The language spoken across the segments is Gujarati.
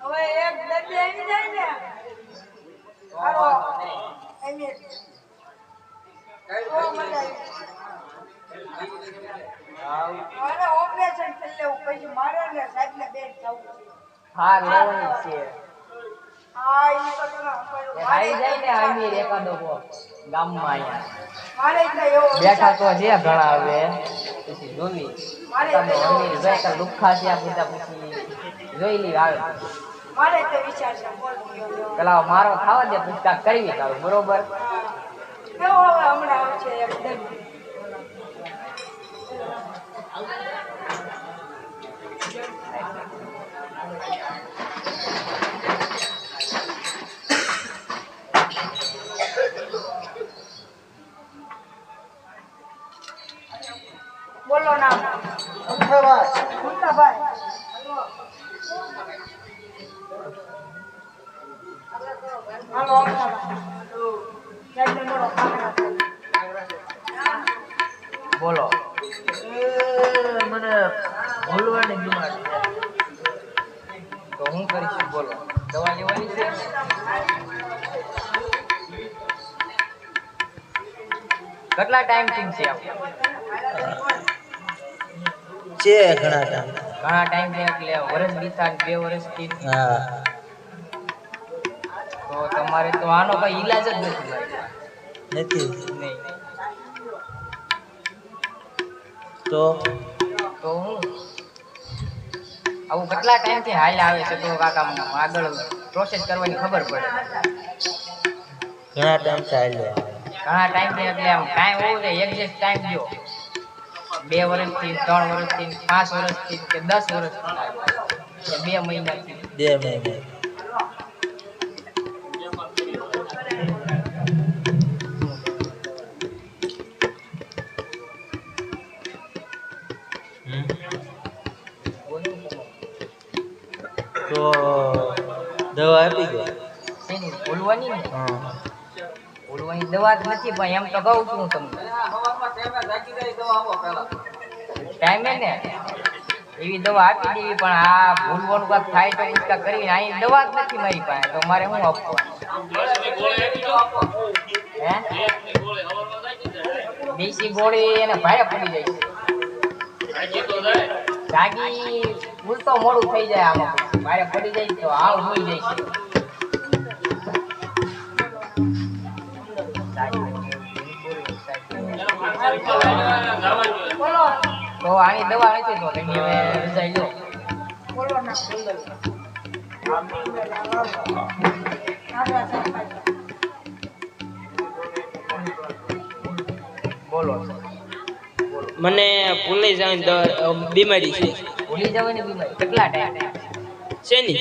હવે એક આવી જાય ને. એની ઓપરેશન કરી લેવું. પછી મારે ને સાહેબને બેન જવું હા લેવાની છે. બેઠા તો છે ઘણા હવે. પછી જોવી અમીર વિચાર તો લુખ્ખા છે બધા પછી જોઈ લઈ આવે. પેલા મારો ખાવા દે પછી કાંઈક કરવી તારું બરોબર? હમણાં બોલો. મને ભૂલવાની બીમારી તો હું કરીશ બોલો. દવા લેવાની છે? કેટલા ટાઈમથી છે? છે ઘણા ટાઈમ ઘણા ટાઈમથી એટલે વર્ષ બીતા બે વર્ષથી. હા. તમારે તો આનો કઈ ઈલાજ જ નથી નથી? નહીં તો? તો હું? આવું કેટલા ટાઈમથી હાલ આવે છે તો કાકા આગળ પ્રોસેસ કરવાની ખબર પડે. ઘણા ટાઈમ હાલ ઘણા ટાઈમથી એટલે આમ ટાઈમ હોવું જોઈએ એક્ઝેક્ટ ટાઈમ જો બે વર્ષથી ત્રણ વર્ષથી પાંચ વર્ષથી કે દસ વર્ષથી. બે મહિનાથી. બે મહિને તો દવા આપી ગયો. શેની ભૂલવાની ને. હા. બોલવાની દવા જ નથી પણ એમ તો કહું છું હું તમને. ટાઈમે ને? એવી દવા આપી દેવી પણ આ ભૂલવાનું કાંક થાય તો કંઈક કરીને અહીં દવા જ નથી મારી પાસે તો મારે શું આપવાનું હે? દેશી ગોળી એને ભારે પડી જાય છે. જાગી ઉલટો મોડું થઈ જાય આમાં પછી. ભારે પડી જાય તો હાવ હોઈ જાય છે બોલો તો આની દવા નથી તો તમે હવે રજાઈ લો બોલો નામ નાગરા સાહેબ બોલો મને ભૂલી જવાની બીમારી છે. ભૂલી જવાની બીમારી? કેટલા ટાઈમ શેની?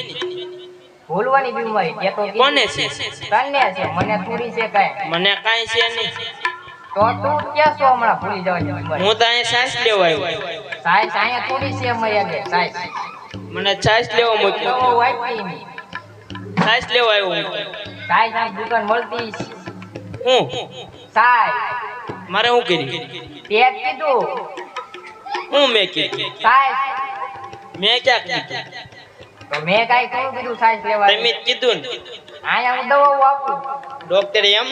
ભૂલવાની બીમારી? કે તો કોને છે? તને છે. મને થોડી છે કાઈ. મને કાંઈ છે નહીં. તો તું ક્યાં છો હમણાં ભૂલી જવાની બીમારી? હું તો અહીંયા સાસ લેવા આવ્યો. સાઈઝ અહીંયા થોડી છે અમારી આગળ સાઈઝ મને છાશ લેવા મૂક્યો. છાશ લેવા આવ્યો આ દુકાન મળતી હું? સાઈઝ મારે હું કર્યું તે કીધું. હું મેં કીધું? સાહેબ. મેં ક્યાં કીધું? તો મે કાઈ કયું કીધું સાહેબ લેવા તમે કીધું ને. અહીંયા હું દવા આપું. ડોક્ટરે ન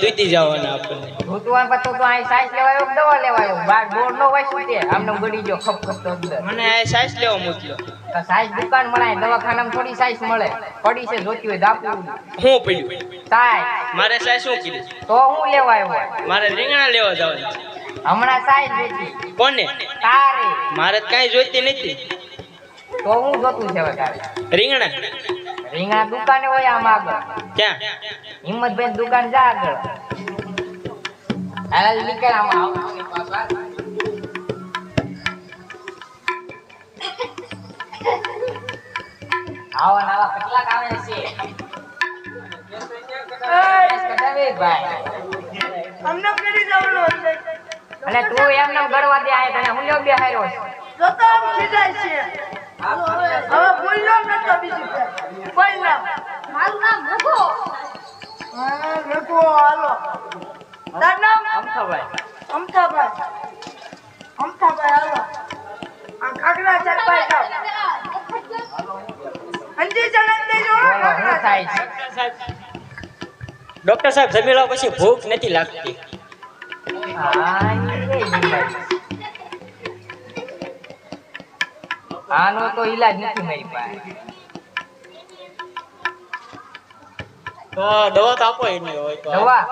દૂધી જવાના આપણને. ભૂતવાન પછી તો આય સાઈસ લેવાયો દવા લેવાયો બાર બોર નો હોય શું તે? આમને ગળી ગયો ખપ ખપ તો અંદર. મને આ સાઈસ લેવા મોકલ્યો. તો સાઈઝ દુકાન મળે દવાખાનામાં થોડી સાઈઝ મળે. પડી છે જોતી હોય દાપુ હું પડ્યું? સાઈઝ. મારે સાઈઝ શું કીધું? તો હું લેવા આવ્યો? મારે રીંગણા લેવા જવાનું હમણાં સાઈઝ જોતી કોને? તારે. મારે તો કાંઈ જોઈતી નથી. તો હું જોતું છે હવે તારે? રીંગણા? રીંગણા દુકાને હોય આમ આગળ. ક્યાં? હિંમતભાઈ દુકાન જા આગળ. હાલ નીકળ આમાં. આવ. આવા ને કેટલા આવે છે. કેસ કઢાવે ભાઈ અમને કરી જવાનું હશે અને તું એમને ગળવા દે આય તને હું લ્યો બે હાર્યો છે. જોતો આમ ખીજાય છે. હવે બોલ ન તો બીજી કોઈ. નામ મારું નામ રઘુ. હા રઘુ હાલો. તાર નામ? અમથાભાઈ. અમથાભાઈ. થાય. છે ડોક્ટર સાહેબ જમી પછી ભૂખ નથી લાગતી. આનો તો ઈલાજ નથી મારી પાસે. તો દવા તો આપો એને હોય તો. દવા?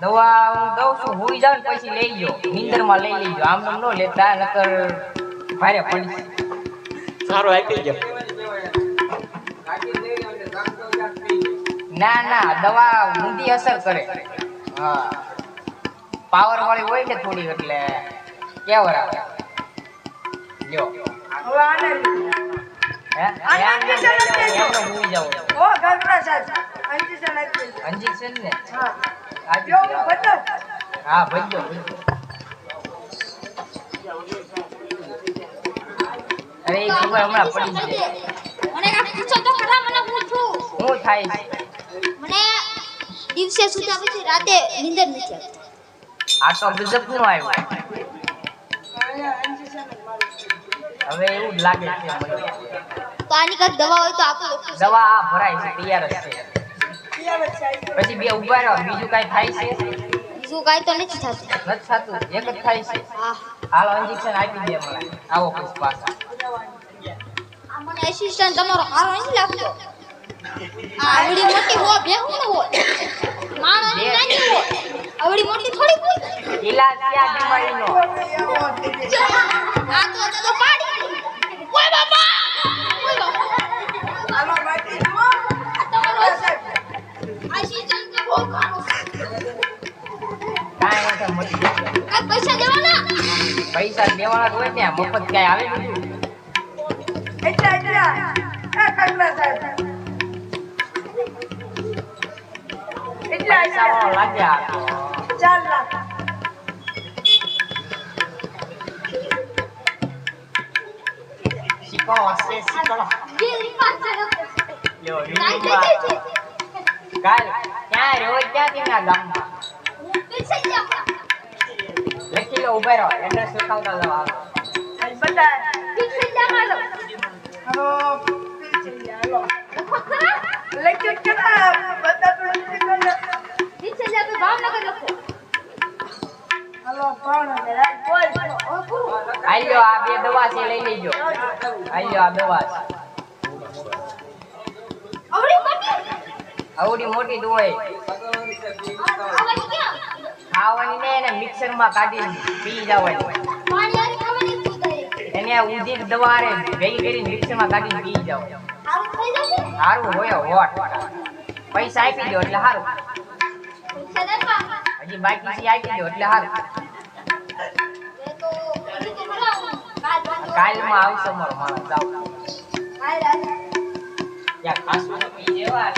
દવા હું દઉં છું હુઈ જાઉં પછી લઈ લો નીંદરમાં લઈ લેજો. આમ ન લેતા નકર ભારે પડી સારું આપી દો ના ના દવા ઊંધી અસર કરે. હા. પાવર વાળી હોય ને થોડી એટલે કેવર આવે? લ્યો. હવે આને હે? આને ઓ સાહેબ આપી. ને? હા. જો. બચો હા ભજો અરે ખબર હમણાં પડી છે. મને પૂછો તો ખરા મને પૂછું. શું થાય છે? મને દિવસે સુતા પછી રાતે નીંદર નથી આવતી. આ તો ગજબનું આવ્યું. હવે એવું લાગે છે તો આની કાંઈક દવા હોય તો આપો દવા આ ભરાય છે તૈયાર જ છે. પછી બે ઊભા રહો બીજું કઈ થાય છે? બીજું કાંઈ તો નથી થતું. નથી થતું એક જ થાય છે. હા. હાલો ઇન્જેક્શન આપી દે મને. આવો પછી. મને એસિસ્ટન્ટ તમારો હારો નથી લાગતો? આવડી મોટી હો ન હોય માણસ નાની હો આવડી મોટી થોડી હોય ઈલાજ ક્યાં ગયો. આ તો તો પાડી. ઓય બાપા! ઓય બાપા! આલો માટી મો તમારો આશી. અસિસ્ટન્ટ તો બહુ કાંઈ નથી. મટી જશે. પૈસા દેવાના? પૈસા દેવાના હોય ત્યાં મફત કાય આવે એટલા એટલા. એ ગગડા સાહેબ. એટલા પૈસા લાગ્યા. ચાર લાખ શીખો હશે લ્યો કાલ ક્યાં ક્યાં તેના ગામમાં? લખી લો ઊભા રહો. એડ્રેસ લખાવતા. બધા હાલો. હાલો લખો ખરા. બધા ભાવનગર લખો. હાલો ભાવનગર. આલ્યો આ બે દવા છે લઈ લેજો. આલ્યો આ દવા છે. આવડી મોટી? આવડી મોટી ખાવાની ને એને મિક્સરમાં કાઢી પી જવાની. એને ઉધી દવા રે ભેગી કરીને મિક્સરમાં કાઢીને પી જાવ સારું હોય હોટ પૈસા આપી દો એટલે હારું. દેવા હજી બાકી છે આપી દો એટલે બોલાવું કાલમાં કાલમાં આવશે મારો માણસ જાવ કાલ રાતે. ત્યાં ખાસ પી જેવા